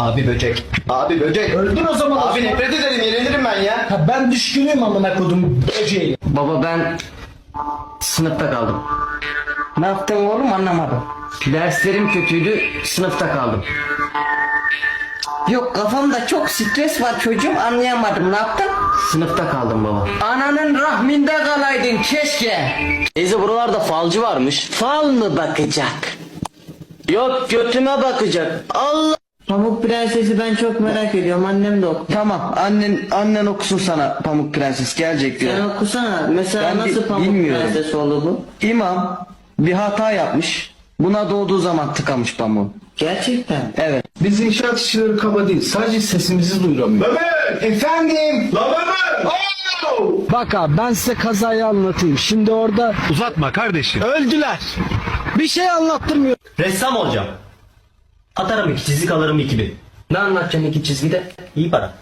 Abi böcek. Abi böcek. Öldün o zaman. Abi Osman. nefret ederim yenilirim ben ya. Ha, ben düşkünüm amına kodum böceği. Baba ben sınıfta kaldım. Ne yaptın oğlum anlamadım. Derslerim kötüydü sınıfta kaldım. Yok kafamda çok stres var çocuğum anlayamadım ne yaptın? Sınıfta kaldım baba. Ananın rahminde kalaydın keşke. Teyze buralarda falcı varmış. Fal mı bakacak? Yok götüme bakacak. Allah. Pamuk Prensesi ben çok merak ediyorum annem de oku. Tamam annen annen okusun sana Pamuk Prenses gelecek diyor. Sen okusana. Mesela Ben nasıl pamuk bilmiyorum. prenses oldu bu? İmam bir hata yapmış. Buna doğduğu zaman tıkamış pamuğu. Gerçekten. Evet. Biz inşaat işçileri kaba değil. Sadece sesimizi duyuramıyoruz. Efendim. La Mehmet. Bak abi ben size kazayı anlatayım. Şimdi orada Uzatma kardeşim. öldüler. Bir şey anlattırmıyor. Ressam olacağım. Atarım iki çizik alırım iki bin. Ne anlatacaksın iki çizgide? İyi para.